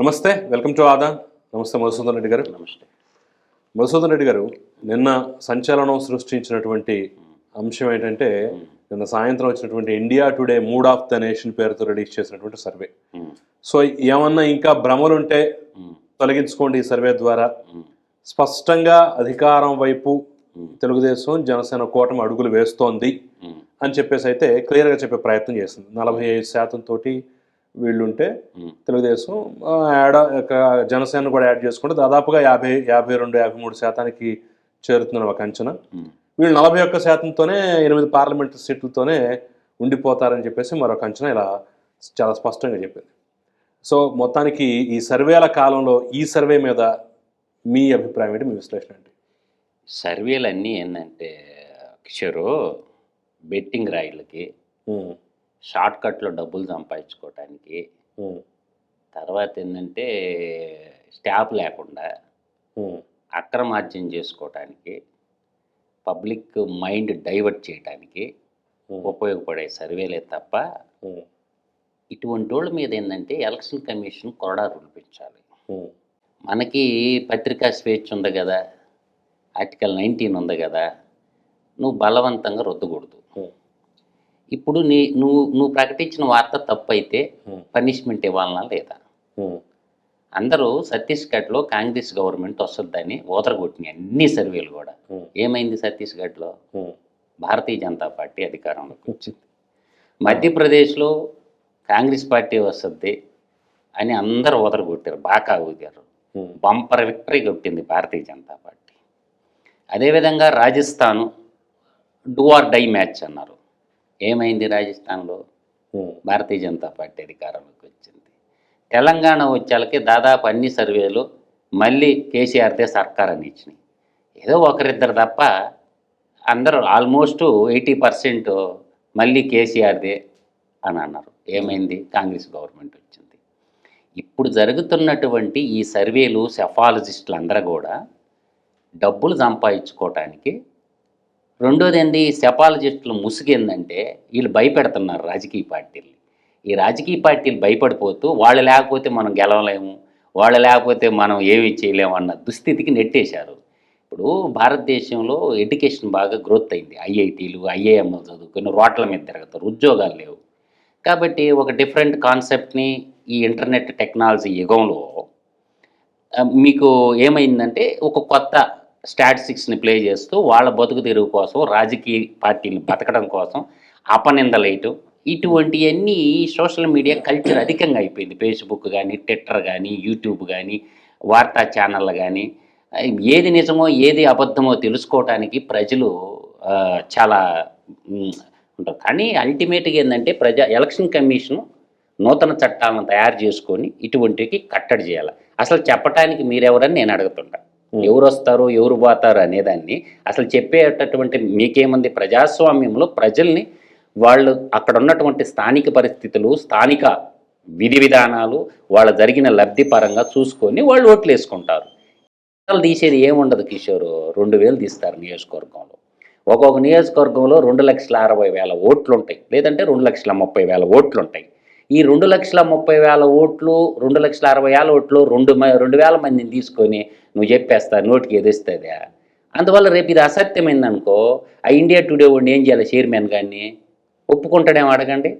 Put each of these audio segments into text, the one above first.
నమస్తే welcome to ఆదా. నమస్తే మధుసూదన్ రెడ్డి గారు. నమస్తే. మధుసూదన్ రెడ్డి గారు నిన్న సంచలనం సృష్టించినటువంటి అంశం ఏంటంటే నిన్న సాయంత్రం వచ్చినటువంటి India today mood of the nation పేరుతో రిలీజ్ చేసినటువంటి సర్వే. సో ఏమన్నా ఇంకా భ్రమలుంటే తొలగించుకోండి ఈ సర్వే ద్వారా. స్పష్టంగా అధికారం వైపు తెలుగుదేశం జనసేన కూటమి అడుగులు వేస్తోంది అని చెప్పేసి అయితే క్లియర్గా చెప్పే ప్రయత్నం చేసింది. నలభై ఐదు శాతం తోటి వీళ్ళుంటే తెలుగుదేశం యాడ్ ఒక జనసేన కూడా యాడ్ చేసుకుంటే దాదాపుగా యాభై యాభై రెండు యాభై మూడు శాతానికి చేరుతున్న ఒక అంచనా. వీళ్ళు నలభై ఒక్క శాతంతోనే ఎనిమిది పార్లమెంట్ సీట్లతోనే ఉండిపోతారని చెప్పేసి మరొక అంచనా ఇలా చాలా స్పష్టంగా చెప్పింది. సో మొత్తానికి ఈ సర్వేల కాలంలో ఈ సర్వే మీద మీ అభిప్రాయం ఏంటి? మీ విశ్లేషణ ఏంటి? సర్వేలు అన్నీ ఏంటంటే కిషోరు బెట్టింగ్ రాయిలకి షార్ట్ కట్లో డబ్బులు సంపాదించుకోవటానికి. తర్వాత ఏంటంటే స్టాప్ లేకుండా అక్రమార్జన చేసుకోవటానికి పబ్లిక్ మైండ్ డైవర్ట్ చేయడానికి ఉమ్, ఉపయోగపడే సర్వేలే తప్ప ఇటువంటి వాళ్ళ మీద ఏంటంటే ఎలక్షన్ కమిషన్ కొరడా రూల్పించాలి. ఉమ్, మనకి పత్రికా స్వేచ్ఛ ఉంది కదా ఆర్టికల్ నైన్టీన్ ఉంది కదా నువ్వు బలవంతంగా రుద్దకూడదు. ఇప్పుడు నీ నువ్వు నువ్వు ప్రకటించిన వార్త తప్పు అయితే ఉమ్, పనిష్మెంట్ ఇవ్వాలనా లేదా? అందరూ ఛత్తీస్గఢ్లో కాంగ్రెస్ గవర్నమెంట్ వస్తుందని ఓదరగొట్టినాయి అన్ని సర్వేలు కూడా. ఏమైంది ఛత్తీస్గఢ్లో? భారతీయ జనతా పార్టీ అధికారంలోకి వచ్చింది. మధ్యప్రదేశ్లో కాంగ్రెస్ పార్టీ వస్తుంది అని అందరూ ఓదరగొట్టారు. బాకా ఊగారు. బంపర్ విక్టరీ కొట్టింది భారతీయ జనతా పార్టీ. అదేవిధంగా Rajasthan do or die match అన్నారు. ఏమైంది రాజస్థాన్లో? భారతీయ జనతా పార్టీ అధికారంలోకి వచ్చింది. తెలంగాణ వచ్చాలకి దాదాపు అన్ని సర్వేలు మళ్ళీ కేసీఆర్దే సర్కార్ అని ఇచ్చినాయి. ఏదో ఒకరిద్దరు తప్ప అందరూ ఆల్మోస్ట్ ఎయిటీ పర్సెంట్ మళ్ళీ కేసీఆర్దే అని అన్నారు. ఏమైంది? కాంగ్రెస్ గవర్నమెంట్ వచ్చింది. ఇప్పుడు జరుగుతున్నటువంటి ఈ సర్వేలు సెఫాలజిస్టులు అందరూ కూడా డబ్బులు సంపాదించుకోవటానికి రెండోది ఏంది సెపాలజిస్టులు ముసుగేందంటే వీళ్ళు భయపెడుతున్నారు రాజకీయ పార్టీలు ఈ రాజకీయ పార్టీలు భయపడిపోతూ వాళ్ళు లేకపోతే మనం గెలవలేము వాళ్ళు లేకపోతే మనం ఏమి చేయలేము అన్న దుస్థితికి నెట్టేశారు. ఇప్పుడు భారతదేశంలో ఎడ్యుకేషన్ బాగా గ్రోత్ అయింది. ఐఐటీలు ఐఏఎం చదువుకుని రోడ్ల మీద తిరగతారు ఉద్యోగాలు లేవు. కాబట్టి ఒక డిఫరెంట్ కాన్సెప్ట్ని ఈ ఇంటర్నెట్ టెక్నాలజీ యుగంలో మీకు ఏమైందంటే ఒక కొత్త స్టాటిస్టిక్స్ని ప్లే చేస్తూ వాళ్ళ బతుకు తెరువు కోసం రాజకీయ పార్టీలు బతకడం కోసం అపనిందలేయటం ఇటువంటివన్నీ సోషల్ మీడియా కల్చర్ అధికంగా అయిపోయింది. ఫేస్బుక్ కానీ ట్విట్టర్ కానీ యూట్యూబ్ కానీ వార్తా ఛానళ్ళు కానీ ఏది నిజమో ఏది అబద్ధమో తెలుసుకోవటానికి ప్రజలు చాలా ఉంటారు. కానీ అల్టిమేట్గా ఏంటంటే ప్రజా ఎలక్షన్ కమిషన్ నూతన చట్టాలను తయారు చేసుకొని ఇటువంటికి కట్టడి చేయాలి. అసలు చెప్పటానికి మీరెవరని నేను అడుగుతుంటా. ఎవరు వస్తారు ఎవరు పోతారు అనేదాన్ని. అసలు చెప్పేటటువంటి మీకేముంది? ప్రజాస్వామ్యంలో ప్రజల్ని వాళ్ళు అక్కడ ఉన్నటువంటి స్థానిక పరిస్థితులు స్థానిక విధి విధానాలు వాళ్ళ జరిగిన లబ్ధి పరంగా చూసుకొని వాళ్ళు ఓట్లు వేసుకుంటారు తీసేది ఏముండదు కిషోర్? రెండు వేలు తీస్తారు నియోజకవర్గంలో. ఒక్కొక్క నియోజకవర్గంలో రెండు లక్షల అరవై వేల ఓట్లు ఉంటాయి లేదంటే రెండు లక్షల ముప్పై వేల ఓట్లు ఉంటాయి ఈ రెండు లక్షల ముప్పై వేల ఓట్లు రెండు లక్షల అరవై వేల ఓట్లు రెండు రెండు వేల మందిని తీసుకొని నువ్వు చెప్పేస్తా నోటికి ఎదుస్తుందా అందువల్ల రేపు ఇది అసత్యమైందనుకో ఆ ఇండియా టుడే వాడిని ఏం చేయాలి చైర్మన్ గారిని ఒప్పుకుంటాడేమో అడగండి.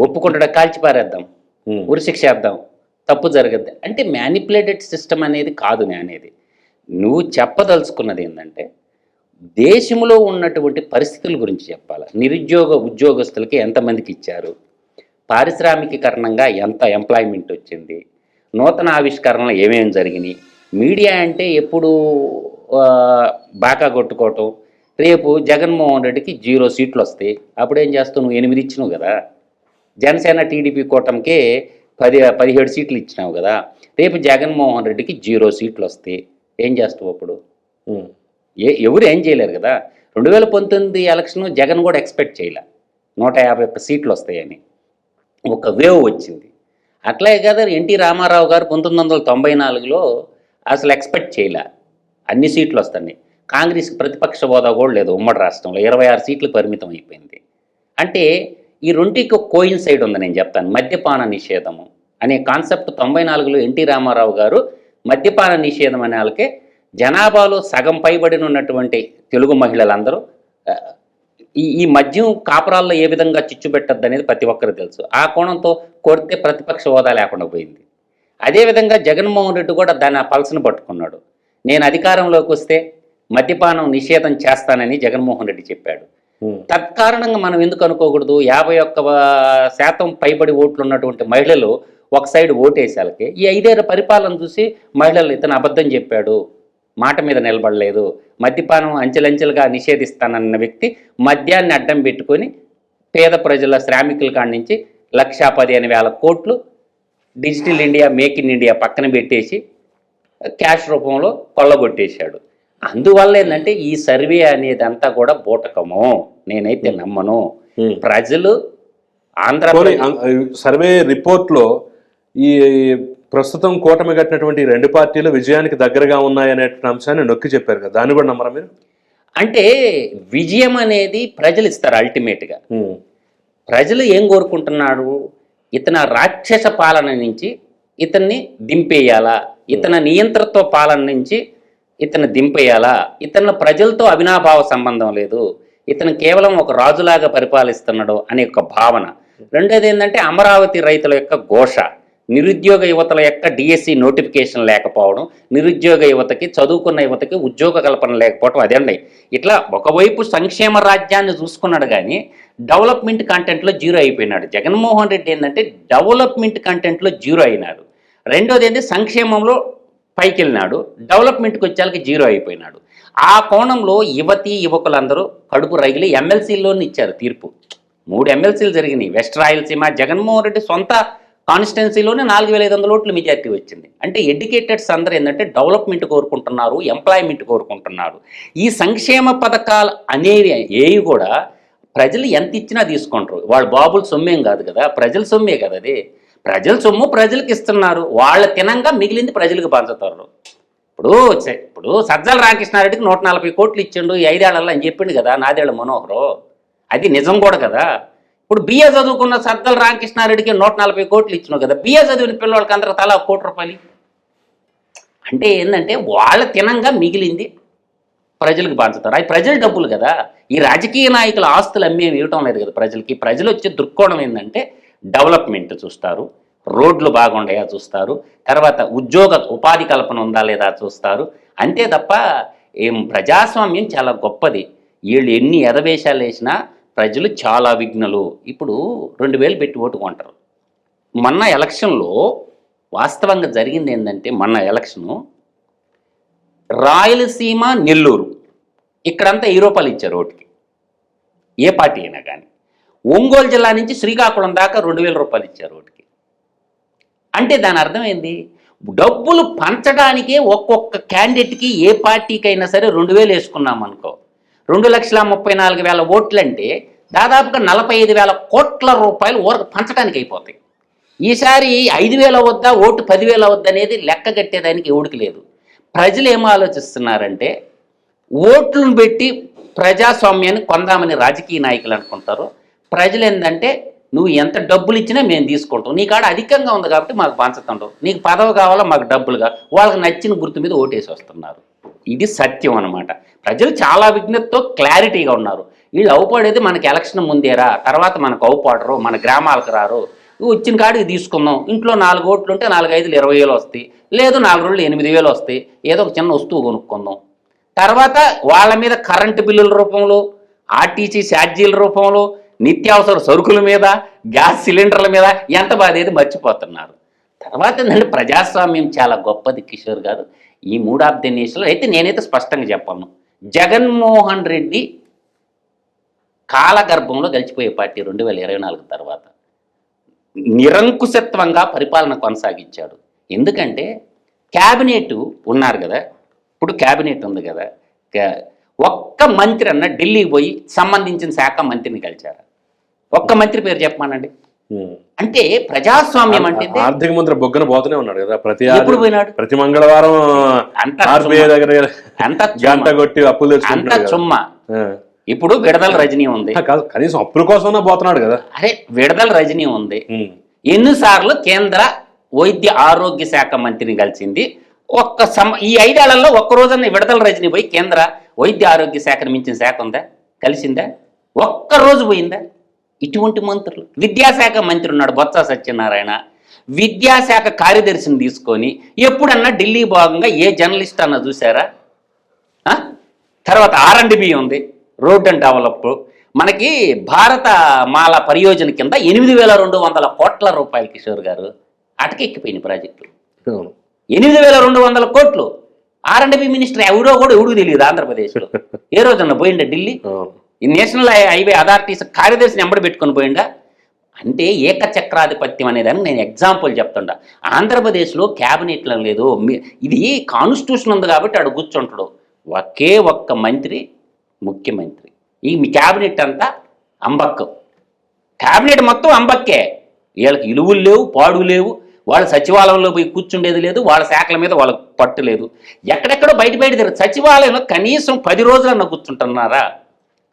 ఒప్పుకుంటాడా? కాల్చి పారేద్దాం. ఉమ్, ఉరిశిక్ష వేద్దాం. తప్పు జరగద్దు. అంటే మ్యానిపులేటెడ్ సిస్టమ్ అనేది కాదు నేను అనేది. నువ్వు చెప్పదలుచుకున్నది ఏంటంటే దేశంలో ఉన్నటువంటి పరిస్థితుల గురించి చెప్పాలి. నిరుద్యోగ ఉద్యోగస్తులకి ఎంతమందికి ఇచ్చారు? పారిశ్రామికీకరణంగా ఎంత ఎంప్లాయ్మెంట్ వచ్చింది? నూతన ఆవిష్కరణలు ఏమేమి జరిగినాయి? మీడియా అంటే ఎప్పుడు బాకా కొట్టుకోవటం. రేపు జగన్మోహన్ రెడ్డికి జీరో సీట్లు వస్తాయి. అప్పుడేం చేస్తావు? నువ్వు ఎనిమిది ఇచ్చినావు కదా. జనసేన టీడీపీ కూటమికి పది పదిహేడు సీట్లు ఇచ్చినావు కదా. రేపు జగన్మోహన్ రెడ్డికి జీరో సీట్లు వస్తాయి. ఏం చేస్తావు అప్పుడు? ఏ ఎవరు ఏం చేయలేరు కదా. రెండు వేల పంతొమ్మిది ఎలక్షన్ జగన్ కూడా ఎక్స్పెక్ట్ చేయలే. నూట యాభై ఒక్క సీట్లు వస్తాయని. ఒక వేవ్ వచ్చింది. అట్లాగే కదా ఎన్టీ రామారావు గారు పంతొమ్మిది వందల తొంభై నాలుగులో అసలు ఎక్స్పెక్ట్ చేయలే. అన్ని సీట్లు వస్తున్నాయి కాంగ్రెస్ ప్రతిపక్ష హోదా కూడా లేదు ఉమ్మడి రాష్ట్రంలో. ఇరవై ఆరు సీట్లు పరిమితం అయిపోయింది. అంటే ఈ రెండింటికి కోయిన్ సైడ్ ఉంది నేను చెప్తాను. మద్యపాన నిషేధము అనే కాన్సెప్ట్ తొంభై నాలుగులో ఎన్టీ రామారావు గారు మద్యపాన నిషేధం అనే వాళ్ళకే జనాభాలో సగం పైబడిన ఉన్నటువంటి తెలుగు మహిళలందరూ ఈ ఈ మద్యం కాపురాల్లో ఏ విధంగా చిచ్చు పెట్టద్దు అనేది ప్రతి ఒక్కరు తెలుసు. ఆ కోణంతో కొడితే ప్రతిపక్ష హోదా లేకుండా పోయింది. అదేవిధంగా జగన్మోహన్ రెడ్డి కూడా దాన్ని ఆ పల్సను పట్టుకున్నాడు. నేను అధికారంలోకి వస్తే మద్యపానం నిషేధం చేస్తానని జగన్మోహన్ రెడ్డి చెప్పాడు. తత్కారణంగా మనం ఎందుకు అనుకోకూడదు? యాభై ఒక్క శాతం పైబడి ఓట్లు ఉన్నటువంటి మహిళలు ఒక సైడ్ ఓటేసాలకి ఈ ఐదేళ్ళ పరిపాలన చూసి మహిళలు ఇతను అబద్ధం చెప్పాడు. మాట మీద నిలబడలేదు. మద్యపానం అంచెలంచెలుగా నిషేధిస్తానన్న వ్యక్తి మద్యాన్ని అడ్డం పెట్టుకొని పేద ప్రజల శ్రామికుల కాడి నుంచి లక్షా పదిహేను వేల కోట్లు digital India make in India పక్కన పెట్టేసి క్యాష్ రూపంలో కొల్లగొట్టేశాడు. అందువల్ల ఏంటంటే ఈ సర్వే అనేది అంతా కూడా బూటకము. నేనైతే నమ్మను. ప్రజలు అం- సర్వే రిపోర్ట్లో ఈ ప్రస్తుతం కూటమి కట్టినటువంటి రెండు పార్టీలు విజయానికి దగ్గరగా ఉన్నాయనే అంశాన్ని నొక్కి చెప్పారు కదా. దాన్ని కూడా నమ్మరా మీరు? అంటే విజయం అనేది ప్రజలు ఇస్తారు అల్టిమేట్గా ప్రజలు ఏం కోరుకుంటున్నాడు ఇతను రాక్షస పాలన నుంచి ఇతన్ని దింపేయాలా? ఇతని నియంత్రణతో పాలన నుంచి ఇతను దింపేయాలా? ఇతను ప్రజలతో అవినాభావ సంబంధం లేదు. ఇతను కేవలం ఒక రాజులాగా పరిపాలిస్తున్నాడు అనే ఒక భావన. రెండోది ఏంటంటే అమరావతి రైతుల యొక్క ఘోష. నిరుద్యోగ యువతల యొక్క డిఎస్సి నోటిఫికేషన్ లేకపోవడం నిరుద్యోగ యువతకి చదువుకున్న యువతకి ఉద్యోగ కల్పన లేకపోవడం అదండి ఇట్లా ఒకవైపు సంక్షేమ రాజ్యాన్ని చూసుకున్నాడు కానీ డెవలప్మెంట్ కంటెంట్లో జీరో అయిపోయినాడు. జగన్మోహన్ రెడ్డి ఏంటంటే డెవలప్మెంట్ కంటెంట్లో జీరో అయినాడు. రెండోది ఏంటి సంక్షేమంలో పైకి వెళ్ళినాడు డెవలప్మెంట్కి వచ్చేలకి జీరో అయిపోయినాడు. ఆ కోణంలో యువతి యువకులందరూ కడుపు రగిలి ఎమ్మెల్సీలోని ఇచ్చారు తీర్పు. మూడు ఎమ్మెల్సీలు జరిగినాయి. వెస్ట్ రాయలసీమ జగన్మోహన్ రెడ్డి సొంత కాన్స్టిట్యున్సీలోనే నాలుగు వేల ఐదు వందల ఓట్లు మెజార్టీ వచ్చింది. అంటే ఎడ్యుకేటెడ్స్ అందరూ ఏంటంటే డెవలప్మెంట్ కోరుకుంటున్నారు ఎంప్లాయ్మెంట్ కోరుకుంటున్నారు. ఈ సంక్షేమ పథకాలు అనేవి ఏవి కూడా ప్రజలు ఎంత ఇచ్చినా తీసుకుంటారు. వాళ్ళు బాబుల సొమ్మేం కాదు కదా ప్రజల సొమ్మే కదా అది. ప్రజల సొమ్ము ప్రజలకు ఇస్తున్నారు. వాళ్ళ తినంగా మిగిలింది ప్రజలకు పంచుతారు. ఇప్పుడు ఇప్పుడు సజ్జల రామకృష్ణారెడ్డికి నూట నలభై కోట్లు ఇచ్చిండు ఈ ఐదేళ్ళలో అని చెప్పిండు కదా నాదేళ్ళ మనోహరు. అది నిజం కూడా కదా. ఇప్పుడు బిఏ చదువుకున్న సద్దల రామకృష్ణారెడ్డికి నూట నలభై కోట్లు ఇచ్చినావు కదా. బిఏ చదివిన పిల్లలకి అందరూ తలా కోటి రూపాయలు అంటే ఏంటంటే వాళ్ళ తినంగా మిగిలింది ప్రజలకు పంచుతారు అది ప్రజల డబ్బులు కదా. ఈ రాజకీయ నాయకుల ఆస్తులు అమ్మేవి ఇవ్వటం లేదు కదా ప్రజలకి. ప్రజలు వచ్చే దృక్కోణం ఏంటంటే డెవలప్మెంట్ చూస్తారు. రోడ్లు బాగుండయా చూస్తారు. తర్వాత ఉద్యోగ ఉపాధి కల్పన ఉందా లేదా చూస్తారు. అంతే తప్ప ఏం ప్రజాస్వామ్యం చాలా గొప్పది. వీళ్ళు ఎన్ని ఎదవేశాలు వేసినా ప్రజలు చాలా విఘ్నలు. ఇప్పుడు రెండు వేలు పెట్టి ఓటు కొంటారు. మొన్న ఎలక్షన్లో వాస్తవంగా జరిగింది ఏంటంటే మొన్న ఎలక్షను రాయలసీమ నెల్లూరు ఇక్కడంతా ఈ రూపాయలు ఇచ్చారు ఓటుకి. ఏ పార్టీ అయినా కానీ. ఒంగోలు జిల్లా నుంచి శ్రీకాకుళం దాకా రెండు వేల రూపాయలు ఇచ్చారు ఓటుకి. అంటే దాని అర్థం ఏంది? డబ్బులు పంచడానికే ఒక్కొక్క క్యాండిడేట్కి ఏ పార్టీకైనా సరే రెండు వేలు వేసుకున్నాం అనుకో రెండు లక్షల ముప్పై నాలుగు వేల ఓట్లు అంటే దాదాపుగా నలభై ఐదు వేల కోట్ల రూపాయలు ఊరకు పంచడానికి అయిపోతాయి. ఈసారి ఐదు వేల వద్దా ఓటు పదివేల వద్ద అనేది లెక్క కట్టేదానికి ఎవడికి లేదు. ప్రజలు ఏం ఆలోచిస్తున్నారంటే ఓట్లను పెట్టి ప్రజాస్వామ్యాన్ని కొందామని రాజకీయ నాయకులు అనుకుంటారు. ప్రజలు ఏంటంటే నువ్వు ఎంత డబ్బులు ఇచ్చినా మేము తీసుకుంటాం. నీ కాడ అధికంగా ఉంది కాబట్టి మాకు పంచుతుండవు నీకు పదవి కావాలా మాకు డబ్బులుగా వాళ్ళకి నచ్చిన గుర్తు మీద ఓటేసి వస్తున్నారు. ఇది సత్యం అనమాట ప్రజలు చాలా విజ్ఞతతో క్లారిటీగా ఉన్నారు. వీళ్ళు అవుపడేది మనకి ఎలక్షన్ ముందేరా తర్వాత మనకు అవుపడరు మన గ్రామాలకు రారు. వచ్చిన కాడికి తీసుకుందాం. ఇంట్లో నాలుగు ఓట్లు ఉంటే నాలుగు ఐదులు ఇరవై వేలు వస్తాయి. లేదు నాలుగు రోజులు ఎనిమిది వేలు వస్తాయి. ఏదో ఒక చిన్న వస్తువు కొనుక్కుందాం. తర్వాత వాళ్ళ మీద కరెంటు బిల్లుల రూపంలో ఆర్టీసీ ఛార్జీల రూపంలో నిత్యావసర సరుకుల మీద గ్యాస్ సిలిండర్ల మీద ఎంత బాధేది మర్చిపోతున్నారు. తర్వాత ఏంటంటే ప్రజాస్వామ్యం చాలా గొప్పది కిషోర్ గారు. ఈ మూడ్ ఆఫ్ ది నేషన్లో అయితే నేనైతే స్పష్టంగా చెప్పాను. జగన్మోహన్ రెడ్డి కాలగర్భంలో గెలిచిపోయే పార్టీ రెండు వేల ఇరవై నాలుగు తర్వాత నిరంకుశత్వంగా పరిపాలన కొనసాగించాడు. ఎందుకంటే క్యాబినెట్ ఉన్నారు కదా ఇప్పుడు క్యాబినెట్ ఉంది కదా క్యా- ఒక్క మంత్రి అన్న ఢిల్లీకి పోయి సంబంధించిన శాఖ మంత్రిని కలిచారు ఒక్క మంత్రి పేరు చెప్పమానండి. అంటే ప్రజాస్వామ్యం అంటే. ఆర్థిక మంత్రి బొగ్గన పోతూనే ఉన్నాడు కదా ప్రతి ఎప్పుడు పోయినాడు ప్రతి మంగళవారం. దగ్గర అంత గంట. కొట్టి అప్పులు అంత. చుమ్మ. ఇప్పుడు విడదల రజనీ ఉంది కనీసం అప్పుల కోసం పోతున్నాడు కదా అరే విడదల రజనీ ఉంది. ఎన్నిసార్లు కేంద్ర వైద్య ఆరోగ్య శాఖ మంత్రిని కలిసింది ఒక్క సమ ఈ ఐదేళ్ళలో ఒక్క రోజున విడతల రజని పోయి కేంద్ర వైద్య ఆరోగ్య శాఖను మించిన శాఖ ఉందా కలిసిందా ఒక్క రోజు పోయిందా ఇటువంటి మంత్రులు. విద్యాశాఖ మంత్రి ఉన్నాడు బొత్స సత్యనారాయణ. విద్యాశాఖ కార్యదర్శిని తీసుకొని ఎప్పుడన్నా ఢిల్లీ భాగంగా ఏ జర్నలిస్ట్ అన్న చూసారా? తర్వాత ఆర్ అండ్ బి ఉంది రోడ్ అండ్ డెవలప్. మనకి భారత మాల పరియోజన కింద ఎనిమిది వేల రెండు వందల కోట్ల రూపాయలు కిషోర్ గారు అటకెక్కిపోయిన ప్రాజెక్టు. అవును. ఎనిమిది వేల రెండు వందల కోట్లు. ఆర్ అండ్ బి మినిస్టర్ ఎవరో కూడా ఎవడికి తెలియదు ఆంధ్రప్రదేశ్లో. ఏ రోజన్నా పోయిండా ఢిల్లీ? ఈ నేషనల్ హైవే అథారిటీస్ కార్యదర్శిని ఎంబడి పెట్టుకొని పోయిండా? అంటే ఏకచక్రాధిపత్యం అనేదాన్ని నేను ఎగ్జాంపుల్ చెప్తుండా. ఆంధ్రప్రదేశ్లో క్యాబినెట్లో లేదు. మీ- ఇది కాన్స్టిట్యూషన్ ఉంది కాబట్టి ఆడు కూర్చుంటాడు. ఒకే ఒక్క మంత్రి ముఖ్యమంత్రి. ఈ మీ క్యాబినెట్ అంతా అంబక్ క్యాబినెట్ మొత్తం అంబక్కే. వీళ్ళకి ఇలువులు లేవు పాడు లేవు. వాళ్ళ సచివాలయంలో పోయి కూర్చుండేది లేదు. వాళ్ళ శాఖల మీద వాళ్ళకి పట్టు లేదు. ఎక్కడెక్కడో బయట బయట తిరగదు సచివాలయంలో కనీసం పది రోజులన్నా కూర్చుంటున్నారా?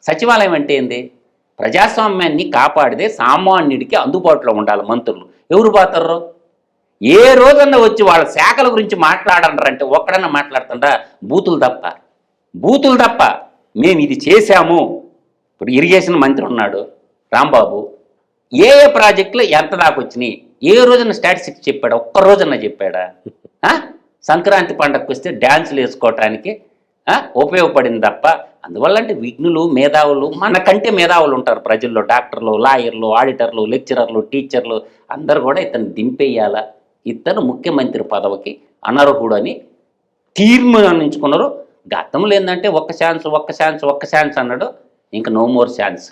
సచివాలయం అంటే ఏంది? ప్రజాస్వామ్యాన్ని కాపాడితే సామాన్యుడికి అందుబాటులో ఉండాలి మంత్రులు. ఎవరు పోతారు? ఏ రోజన్నా వచ్చి వాళ్ళ శాఖల గురించి మాట్లాడంటారంటే ఒక్కడన్నా మాట్లాడుతుందా బూతులు తప్ప. బూతులు తప్ప. మేము ఇది చేశాము. ఇప్పుడు ఇరిగేషన్ మంత్రి ఉన్నాడు రాంబాబు. ఏ ఏ ప్రాజెక్టులు ఎంత దాకా వచ్చినాయి? ఏ రోజున స్టాటిస్టిక్స్ చెప్పాడా? ఒక్క రోజున చెప్పాడా? సంక్రాంతి పండగకు వస్తే డ్యాన్సులు వేసుకోవటానికి ఉపయోగపడింది తప్ప అందువల్ల అంటే విఘ్నులు మేధావులు మనకంటే మేధావులు ఉంటారు ప్రజల్లో. డాక్టర్లు లాయర్లు ఆడిటర్లు లెక్చరర్లు టీచర్లు. అందరు కూడా ఇతను దింపేయాలా. ఇతను ముఖ్యమంత్రి పదవికి అనర్హుడు అని తీర్మానించుకున్నారు. గతంలో ఏంటంటే ఒక్క ఛాన్స్ ఒక్క ఛాన్స్ ఒక్క ఛాన్స్ అన్నాడు. ఇంకా నో మోర్ ఛాన్స్.